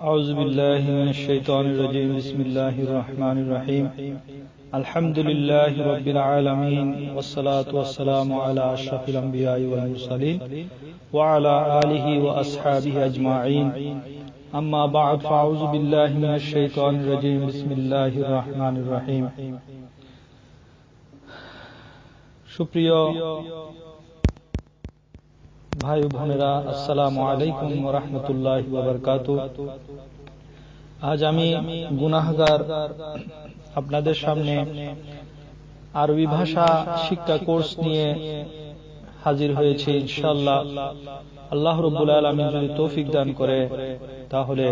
اعوذ باللہ من الشیطان الرجیم بسم اللہ الرحمن الرحیم الحمد رب العالمین والصلاة والسلام على اشرف الانبیاء والمرسلین وعلى آلہ واصحابہ اجمعین اما بعد فاعوذ باللہ من الشیطان الرجیم بسم اللہ الرحمن الرحیم شکریہ. ভাই বোনেরা, আসসালামু আলাইকুম রহমতুল্লাহ আজ আমি গুনাহগার আপনাদের সামনে আরবি ভাষা শিক্ষা কোর্স নিয়ে হাজির হয়েছে ইনশাল্লাহ আল্লাহ রব্বুল আলমী যদি তৌফিক দান করে, তাহলে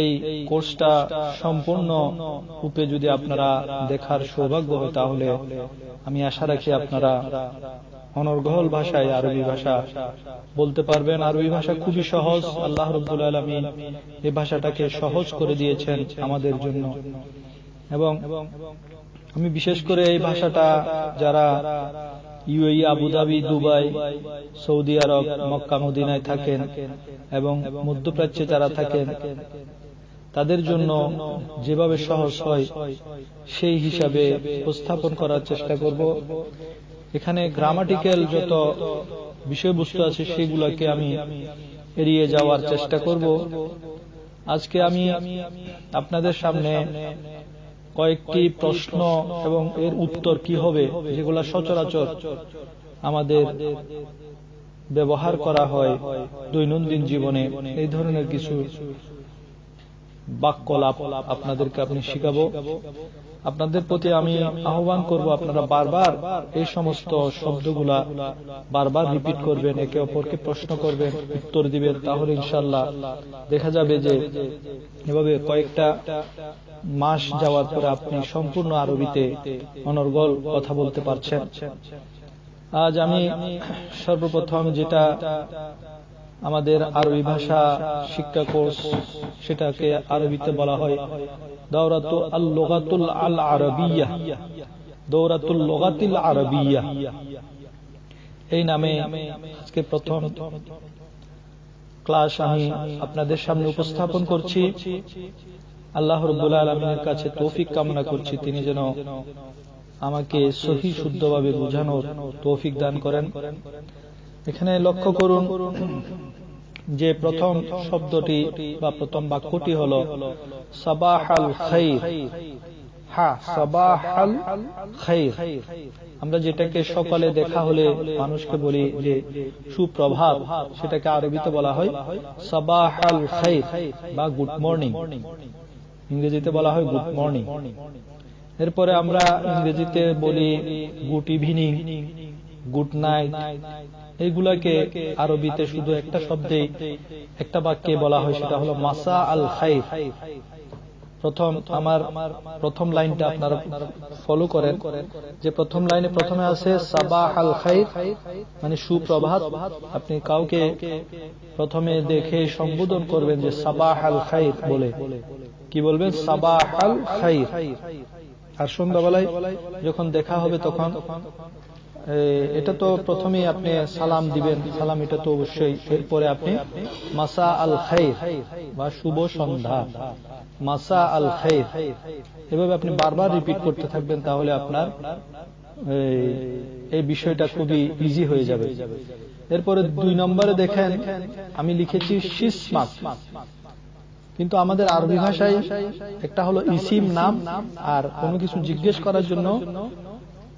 এই কোর্সটা সম্পূর্ণ রূপে যদি আপনারা দেখার সৌভাগ্য হয়, তাহলে আমি আশা রাখি আপনারা অনর্গল ভাষায় আরবি ভাষা। বলতে পারবেন, আরবি ভাষা খুবই সহজ। আল্লাহ রব্বুল আলমী এই ভাষাটাকে সহজ করে দিয়েছেন আমাদের জন্য। এবং আমি বিশেষ করে এই ভাষাটা যারা UAE, Abu Dhabi, Dubai, Saudi Arab, Mecca, মদিনায় থাকেন এবং মধ্যপ্রাচ্যে যারা থাকেন, তাদের জন্য যেভাবে সহজ হয়, সেই হিসাবে উপস্থাপন করার চেষ্টা করব। এখানে গ্রামাটিক্যাল যত বিষয়বস্তু আছে সেগুলোকে আমি এড়িয়ে যাওয়ার চেষ্টা করব। আজকে আমি আপনাদের সামনে কয়েকটি প্রশ্ন এবং এর উত্তর কি হবে যেগুলা সচরাচর আমাদের ব্যবহার করা হয় দৈনন্দিন জীবনে, এই ধরনের কিছু বাক্যলাপ আপনাদেরকে আপনি শিখাবো। আপনাদের প্রতি আমি আহ্বান করব আপনারা বারবার এই সমস্ত শব্দগুলা বারবার রিপিট করবেন, একে অপরকে প্রশ্ন করবেন, উত্তর দিবেন, তাহলে ইনশাল্লাহ দেখা যাবে যে এভাবে কয়েকটা মাস যাওয়ার পরে আপনি সম্পূর্ণ আরবিতে অনর্গল কথা বলতে পারছেন। আজ আমি সর্বপ্রথম যেটা আমাদের আরবি ভাষা শিক্ষা কোর্স সেটাকে আরবিতে বলা হয় আল আল আরবিয়া দৌরাতুল আরবিয়া। এই নামে আজকে প্রথম ক্লাস আমি আপনাদের সামনে উপস্থাপন করছি। আল্লাহ রব্বুল আলমিনের কাছে তৌফিক কামনা করছি। তিনি যেন আমাকে সহি শুদ্ধভাবে বোঝানোর তৌফিক দান করেন। এখানে লক্ষ্য করুন যে প্রথম শব্দটি বা প্রথম বাক্যটি হল খাইর। আমরা যেটাকে সকালে দেখা হলে মানুষকে বলি যে সুপ্রভাত, সেটাকে আরবিতে বলা হয় সাবাহাল খাইর বা গুড মর্নিং। ইংরেজিতে বলা হয় গুড মর্নিং। এরপরে আমরা ইংরেজিতে বলি গুড ইভিনিং। গুড নাইট এইগুলাকে আরবিতে শুধু একটা শব্দে একটা বাক্যে বলা হয়, সেটা হলো মাসা আল খাইর। প্রথম আমার প্রথম লাইনটা আপনারা ফলো করেন, যে প্রথম লাইনে প্রথমে আছে সাবাহ আল খাই মানে সুপ্রভাত। আপনি কাউকে প্রথমে দেখে সম্বোধন করবেন যে সাবাহ আল খাইর বলে। কি বলবেন? সাবাহ আল খাইর। আর সন্ধ্যাবেলায় যখন দেখা হবে তখন এটা তো প্রথমেই আপনি সালাম দিবেন। সালাম এটা তো অবশ্যই। এরপরে আপনি মাসা আল খাইর বা শুভ সন্ধ্যা। মাসা আল খাইর। এভাবে আপনি বারবার রিপিট করতে থাকবেন তাহলে আপনার এই বিষয়টা খুবই ইজি হয়ে যাবে। এরপরে দুই নম্বরে দেখেন, আমি লিখেছি শিসমাক। কিন্তু আমাদের আরবি ভাষায় একটা হলো ইসিম নাম আর কোনো কিছু জিজ্ঞেস করার জন্য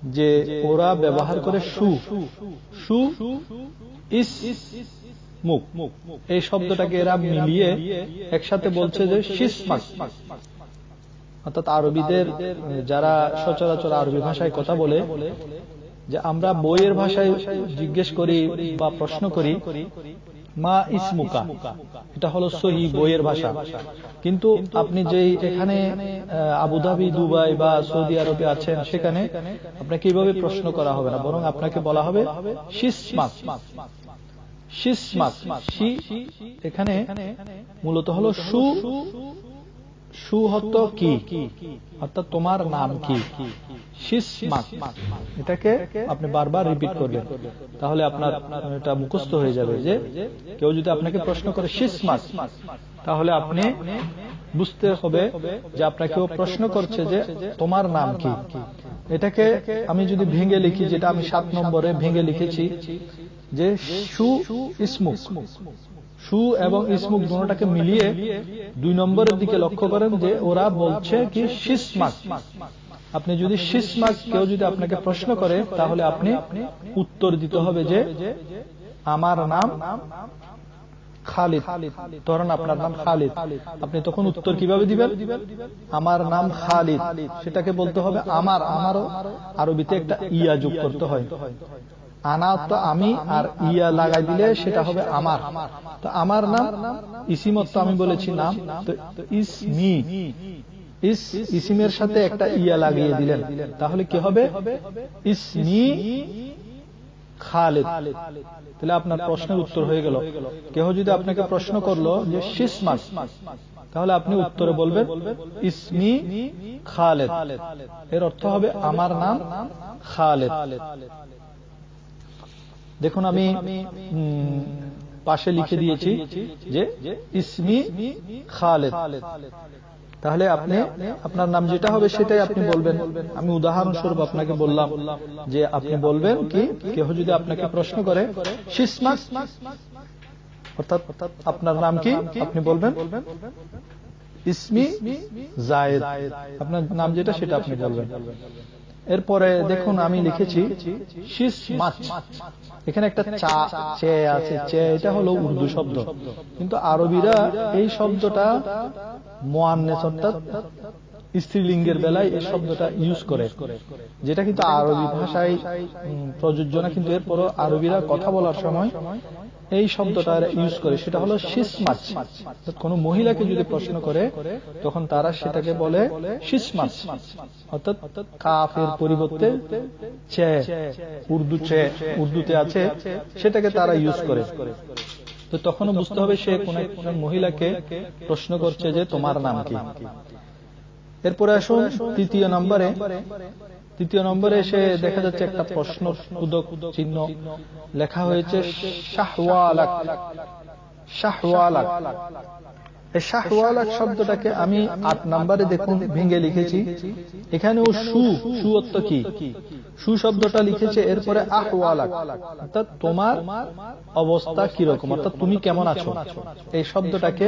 যে ওরা ব্যবহার করে সু। সু ইস মুখ। এই শব্দটাকে এরা মিলিয়ে একসাথে বলছে যে অর্থাৎ আরবিদের, যারা সচরাচর আরবি ভাষায় কথা বলে, যে আমরা বইয়ের ভাষায় জিজ্ঞেস করি বা প্রশ্ন করি মা ইসমুকা। এটা হলো সহি বইয়ের ভাষা। কিন্তু আপনি যে এখানে আবুধাবি দুবাই বা সৌদি আরবে আছেন সেখানে আপনাকে এইভাবে প্রশ্ন করা হবে না, বরং আপনাকে বলা হবে এখানে মূলত হলো সু সুহত কি? অর্থাৎ তোমার নাম কি? এটাকে আপনি বারবার রিপিট করবেন তাহলে আপনার এটা মুখস্থ হয়ে যাবে যে কেউ যদি আপনাকে প্রশ্ন করে শিসমাক তাহলে আপনি বুঝতে হবে যে আপনাকে প্রশ্ন করছে যে তোমার নাম কি। এটাকে আমি যদি ভেঙে লিখি, যেটা আমি সাত নম্বরে ভেঙে লিখেছি, যে সু ইসমুক সু এবং ইসমুক দুটাকে মিলিয়ে দুই নম্বরের দিকে লক্ষ্য করেন যে ওরা বলছে কি শিসমাক আপনি যদি শিসমাক কেউ যদি আপনাকে প্রশ্ন করে, তাহলে আপনি উত্তর দিতে হবে যে আমার নাম খালিদ। ধরেন আপনার নাম খালিদ। আপনি তখন উত্তর কীভাবে দিবেন? আমার নাম খালিদ। সেটাকে বলতে হবে আমার, আমারও। আরবিতে একটা ইয়া যোগ করতে হয়। আনা তো আমি আর ইয়া লাগাই দিলে সেটা হবে আমার। তো আমার নাম ইসিমত তো আমি বলেছি নাম। তো ইসমি, ইস ইসিমের সাথে একটা ইয়া লাগিয়ে দিলেন। তাহলে কি হবে? ইসমি খালেদ। তাহলে আপনার প্রশ্নের উত্তর হয়ে গেল। কেহ যদি আপনাকে প্রশ্ন করল যে শিসমাস তাহলে আপনি উত্তরে বলবেন, ইসমি খালেদ। এর অর্থ হবে আমার নাম খালেদ। দেখুন আমি পাশে লিখে দিয়েছি যে ইসমি খালেদ। তাহলে আপনি আপনার নাম যেটা হবে সেটাই আপনি বলবেন। আমি উদাহরণস্বরূপ আপনাকে বললাম যে আপনি বলবেন কি কেহ যদি আপনাকে প্রশ্ন করে অর্থাৎ আপনার নাম কি? আপনি বলবেন? ইসমি জায়েদ। আপনার নাম যেটা সেটা আপনি বলবেন। এরপরে দেখুন আমি লিখেছি শিস মাছ। এখানে একটা চা চে আছে চে এটা হলো উর্দু শব্দ। কিন্তু আরবিরা এই শব্দটা মোয়ান্নেস অর্থাৎ স্ত্রীলিঙ্গের বেলায় এই শব্দটা ইউজ করে। যেটা কিন্তু আরবি ভাষায় প্রযোজ্য না কিন্তু এরপরও আরবিরা কথা বলার সময় এই শব্দটা ইউজ করে, সেটা হলো শিসমাচ কোন মহিলাকে যদি প্রশ্ন করে, তখন তারা সেটাকে বলে শিসমাচ অর্থাৎ কাফের পরিবর্তে উর্দু চে, উর্দুতে আছে, সেটাকে তারা ইউজ করে। তো তখনও বুঝতে হবে সে কোন মহিলাকে প্রশ্ন করছে যে তোমার নাম কি। এরপরে আসুন তৃতীয় নম্বরে। তৃতীয় নম্বরে এসে দেখা যাচ্ছে একটা প্রশ্ন উদক চিহ্ন লেখা হয়েছে, শাহওয়ালাক এই শব্দটাকে আমি আট নম্বরে দেখুন, ভেঙে লিখেছি। এখানেও সু সুঅত্ত কি? সু শব্দটা লিখেছে, এরপরে আহওয়ালাক। অর্থাৎ তোমার অবস্থা কীরকম? অর্থাৎ তুমি কেমন আছো? এই শব্দটাকে,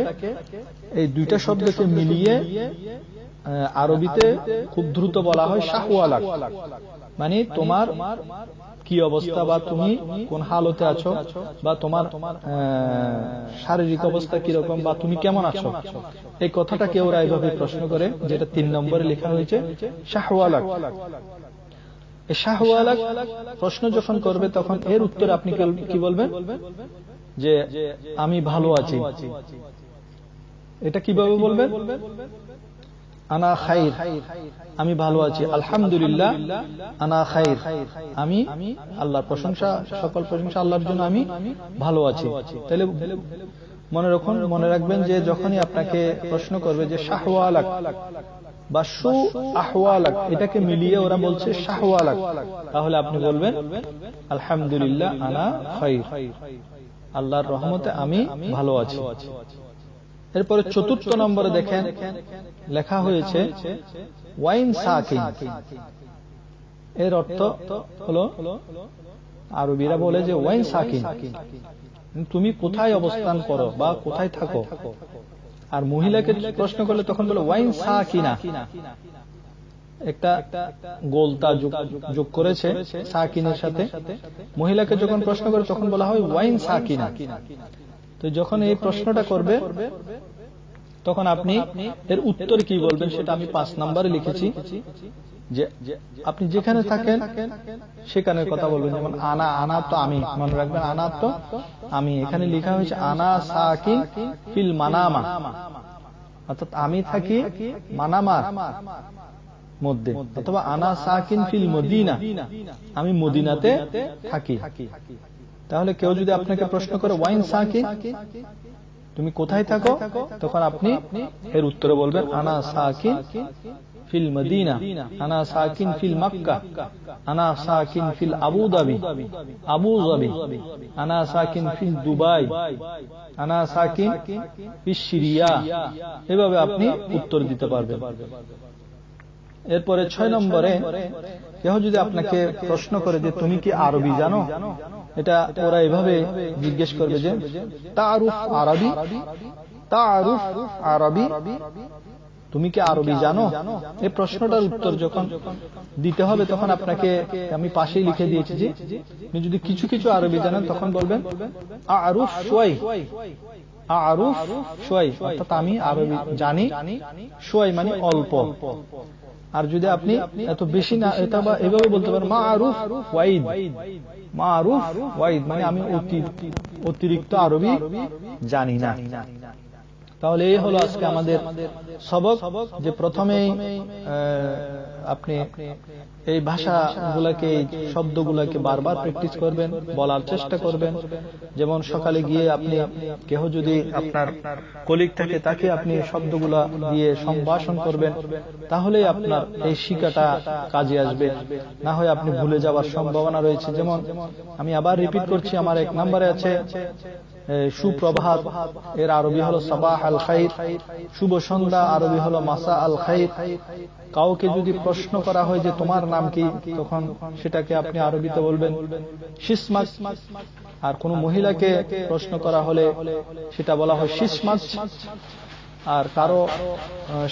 এই দুইটা শব্দকে মিলিয়ে আরবিতে খুব দ্রুত বলা হয় শাহওয়ালাক। মানে তোমার কি অবস্থা বা তুমি কোন হালতে আছো বা তোমার শারীরিক অবস্থা কীরকম বা তুমি কেমন আছো? এই কথাটাকে ওরা এইভাবে প্রশ্ন করে, যেটা তিন নম্বরে লেখা হয়েছে, শাহওয়ালাক। শাহওয়ালাক প্রশ্ন যখন করবে তখন এর উত্তরে আপনি কি বলবেন? যে আমি ভালো আছি। এটা কীভাবে বলবেন? আনা খাইর। আমি ভালো আছি। আলহামদুলিল্লাহ, আনা খাইর। আমি আল্লাহর প্রশংসা, সকল প্রশংসা আল্লাহর জন্য আমি ভালো আছি। তাহলে মনে রাখুন, মনে রাখবেন যে যখনই আপনাকে প্রশ্ন করবে যে শাহওয়ালাক, বা সু আহওয়ালাক এটাকে মিলিয়ে ওরা বলছে শাহওয়ালাক, তাহলে আপনি বলবেন, আলহামদুলিল্লাহ, আনা খাইর। আল্লাহর রহমতে আমি ভালো আছি। এরপরে চতুর্থ নম্বরে দেখেন লেখা হয়েছে ওয়াইন সাকিন। এর অর্থ হলো আরবিরা বলে যে ওয়াইন সাকিন। তুমি কোথায় অবস্থান করো বা কোথায় থাকো? আর মহিলাকে প্রশ্ন করলে তখন বলে ওয়াইন সাকিনা। একটা গোলতা যোগ করেছে সাকিনের সাথে। মহিলাকে যখন প্রশ্ন করে তখন বলা হয় ওয়াইন সাকিনা। তো যখন এই প্রশ্নটা করবে, তখন আপনি এর উত্তর কি বলবেন সেটা আমি পাঁচ নম্বরে লিখেছি, যে আপনি যেখানে থাকেন সেখানে কথা বলবেন। যেমন আনা আনা তো আমি, মনে রাখবেন, আনা তো আমি। এখানে লেখা হয়েছে, আনা সাকি ফিল মানামা। অর্থাৎ আমি থাকি মানামা মধ্যে, অথবা আনা সাকিন ফিল মদিনা। আমি মদিনাতে থাকি। তাহলে কেউ যদি আপনাকে প্রশ্ন করে ওয়াইন সাকিন তুমি কোথায় থাকো? তখন আপনি এর উত্তরে বলবেন আনা সাকিন ফিল মদিনা আনা সাকিন ফিল মক্কা আনা সাকিন ফিল আবু দাবি আবু দাবি আনা সাকিন ফিল দুবাই আনা সাকিন ফিল সিরিয়া। এভাবে আপনি উত্তর দিতে পারবেন। এরপরে ছয় নম্বরে কেহ যদি আপনাকে প্রশ্ন করে যে তুমি কি আরবি জানো? এটা ওরা এভাবে জিজ্ঞেস করবে যে, তারুফ আরবি? তারুফ আরবি? তুমি কি আরবি জানো? এই প্রশ্নটার উত্তর যখন দিতে হবে, তখন আপনাকে আমি পাশেই লিখে দিয়েছি যে, আপনি যদি কিছু কিছু আরবি জানেন, তখন বলবেন, আরুফ সোয়াই আরুফ সোয়াই অর্থাৎ আমি আরবি জানি সোয়াই মানে অল্প। আর যদি আপনি এত বেশি না, এটা বা এভাবে বলতে পারেন মা আরুফ ওয়াইদ মা আরুফ ওয়াইদ মানে আমি অতিরিক্ত আরবি জানি না। তাহলে এই হলো আজকে আমাদের সবক, যে প্রথমেই আপনি এই ভাষা গুলাকে এই শব্দগুলাকে বারবার প্র্যাকটিস করবেন, বলার চেষ্টা করবেন। যেমন সকালে গিয়ে আপনি কেহ যদি আপনার কলিগ থাকে, তাকে আপনি শব্দগুলা দিয়ে সম্ভাষণ করবেন, তাহলে আপনার এই শিকাটা কাজে আসবে। না হয় আপনি ভুলে যাওয়ার সম্ভাবনা রয়েছে। যেমন আমি আবার রিপিট করছি, আমার এক নম্বরে আছে সুপ্রভাত, এর আরবি হলো সাবাহ আল খাইর, শুভ সন্ধ্যা, আরবি হলো মাসা আল খাইর। কাউকে যদি প্রশ্ন করা হয় যে তোমার নাম কি? তখন সেটাকে আপনি আরবিতে বলবেন, শিসমাস। আর কোন মহিলাকে প্রশ্ন করা হলে সেটা বলা হয় শিসমাস। আর কারও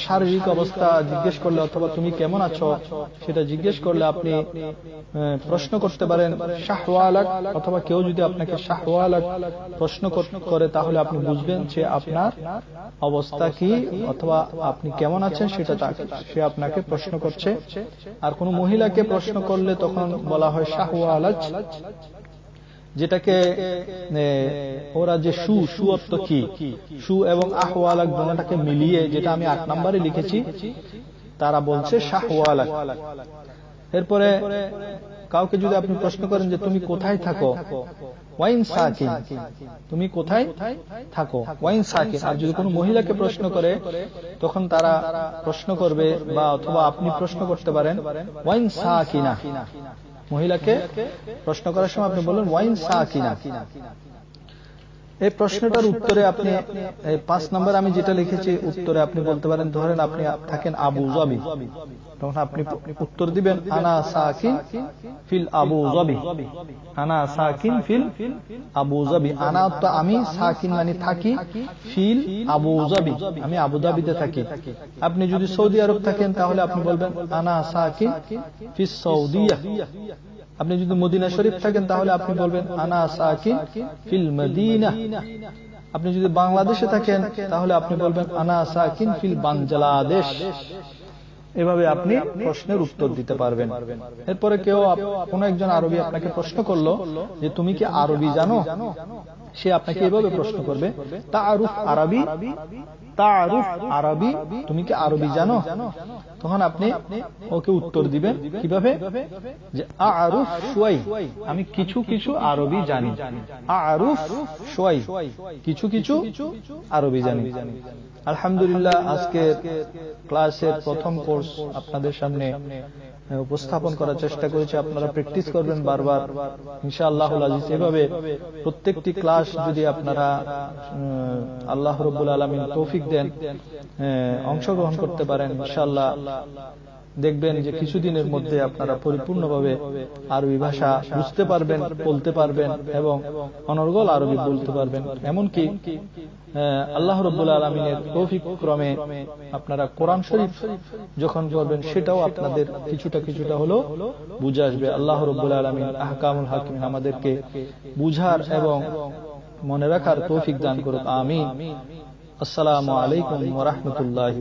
শারীরিক অবস্থা জিজ্ঞেস করলে অথবা তুমি কেমন আছো, সেটা জিজ্ঞেস করলে আপনি প্রশ্ন করতে পারেন, শাহওয়ালাক অথবা কেউ যদি আপনাকে শাহওয়ালাক প্রশ্ন করে তাহলে আপনি বুঝবেন যে আপনার অবস্থা কি অথবা আপনি কেমন আছেন, সেটা সে আপনাকে প্রশ্ন করছে। আর কোন মহিলাকে প্রশ্ন করলে তখন বলা হয় শাহওয়ালাজ। যেটাকে ওরা যে সু সু অর্থ কি? সু এবং আহওয়ালাক দোনোটাকে মিলিয়ে যেটা আমি আট নম্বরে লিখেছি তারা বলছে শাহওয়ালাক। এরপরে কাউকে যদি আপনি প্রশ্ন করেন যে তুমি কোথায় থাকো? ওয়াইন সাকিন। তুমি কোথায় থাকো? ওয়াইন সাকিন। আর যদি কোনো মহিলাকে প্রশ্ন করে তখন তারা প্রশ্ন করবে বা অথবা আপনি প্রশ্ন করতে পারেন ওয়াইন সাকিনা। মহিলাকে প্রশ্ন করার সময় আপনি বললেন ওয়াইন সা কিনা এই প্রশ্নটার উত্তরে আপনি পাঁচ নম্বর আমি যেটা লিখেছি, উত্তরে আপনি বলতে পারেন, ধরেন আপনি থাকেন আবু জবি। তখন আপনি উত্তর দিবেন, আনা সাকিন ফিল আবু জবি। আনা সাকিন ফিল আবু জবি। আনা তো আমি সাকিন মানে থাকি, ফিল আবু জবি। আমি আবু ধাবিতে থাকি। আপনি যদি সৌদি আরব থাকেন, তাহলে আপনি বলবেন, আনা সাকিন ফিস সৌদিয়া। আপনি যদি মদিনা শরীফ থাকেন, তাহলে আপনি বলবেন, আনা সাকিন ফিল মদিনা। আপনি যদি বাংলাদেশে থাকেন, তাহলে আপনি বলবেন, আনা সাকিন ফিল বাংলাদেশ এভাবে আপনি প্রশ্নের উত্তর দিতে পারবেন। এরপরে কেউ কোন একজন আরবি আপনাকে প্রশ্ন করল যে, তুমি কি আরবি জানো? সে আপনাকে এভাবে প্রশ্ন করবে তা আরুফ আরবি তারুফ আরবি তুমি কি আরবি জানো? তখন আপনি ওকে উত্তর দিবেন কীভাবে? যে আরুফ সোয়াই আমি কিছু কিছু আরবি জানি। আরুফ সোয়াই কিছু কিছু আরবি জানি। আলহামদুলিল্লাহ আজকে ক্লাসের প্রথম কোর্স আপনাদের সামনে উপস্থাপন করার চেষ্টা করেছি, আপনারা প্র্যাকটিস করবেন বারবার। ইনশা আল্লাহ এভাবে প্রত্যেকটি ক্লাস যদি আপনারা আল্লাহ রবুল আলমিন তৌফিক দেন অংশগ্রহণ করতে পারেন, ইনশাআল্লাহ। দেখবেন যে কিছুদিনের মধ্যে আপনারা পরিপূর্ণভাবে আরবি ভাষা বুঝতে পারবেন বলতে পারবেন এবং অনর্গল আরবি বলতে পারবেন। এমনকি আল্লাহ রব্বুল আলমিনের তৌফিক ক্রমে আপনারা কোরআন শরীফ যখন করবেন সেটাও আপনাদের কিছুটা কিছুটা হলো বুঝে আসবে। আল্লাহ রব্বুল আলমিন আহকামুল হাকিম আমাদেরকে বুঝার এবং মনে রাখার তৌফিক দান করুক। আমিন। আসসালামু আলাইকুম ওরহমতুল্লাহ